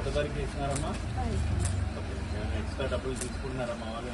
కొత్త తారీఖు ఇచ్చినారమ్మా ఎక్స్ట్రా డబ్బులు తీసుకుంటున్నారమ్మా వాళ్ళ?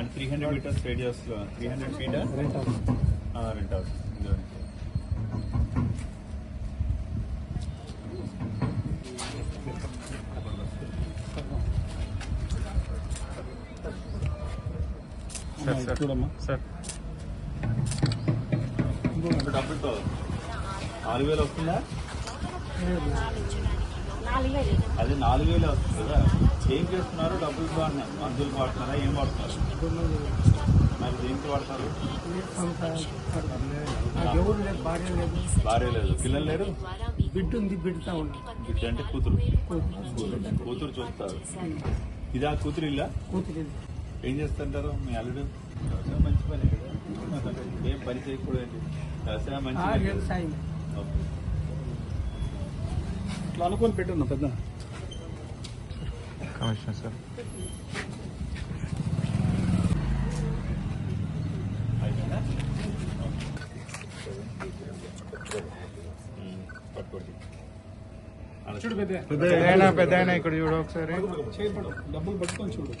And three hundred meters radius three hundred feet rent house sir ఇప్పుడు డబ్బులతో నాలుగు వేలు వస్తుందా? అది నాలుగు వేలు వస్తుంది కదా. ఏం చేస్తున్నారు? డబ్బులు అన్నారు మందులు వాడుతున్నారా? ఏం వాడుతున్నారు? మరి దేనికి వాడతారు? భార్య లేదు. పిల్లలు లేరు? బిడ్డ ఉంది బిడ్డతా ఉంది. బిడ్డ అంటే కూతురు. కూతురు చూస్తారు. ఇదా కూతురు ఇల్లా? కూతురు ఏం చేస్తుంటారు మీ అల్లుడు? మంచి పని ఏం పని చేయకూడదు వ్యవసాయం మంచి. వ్యవసాయం ఓకే. ఇట్లా అనుకొని పెట్టున్నా పెద్ద. Commissioner sir. చూడు పెద్ద. పెద్ద ఇక్కడ చూడు ఒకసారి. డబ్బులు పట్టుకొని చూడు.